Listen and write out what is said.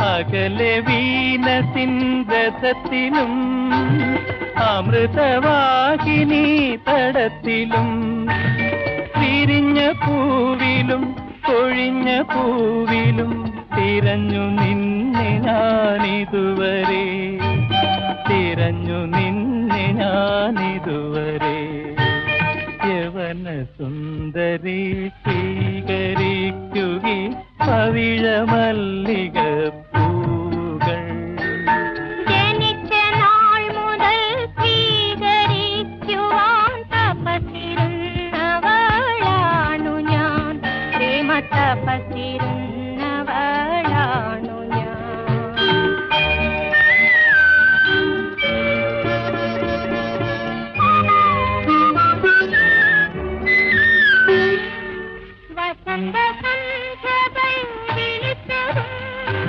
അകലെ വീണസിൻരഥത്തിലും അമൃതവാഹിനി തടത്തിലും. തിരിഞ്ഞ പൂവിലും കൊഴിഞ്ഞ പൂവിലും തിരഞ്ഞു നിന്നെ ഞാനിതുവരെ. തിരഞ്ഞു നിന്നെ ഞാനിതുവരെ. യവന സുന്ദരി സ്വീകരിക്കുകി പവിഴ മല്ലിക തപസിരുന്നവളാണു ഞാൻ വസന്ത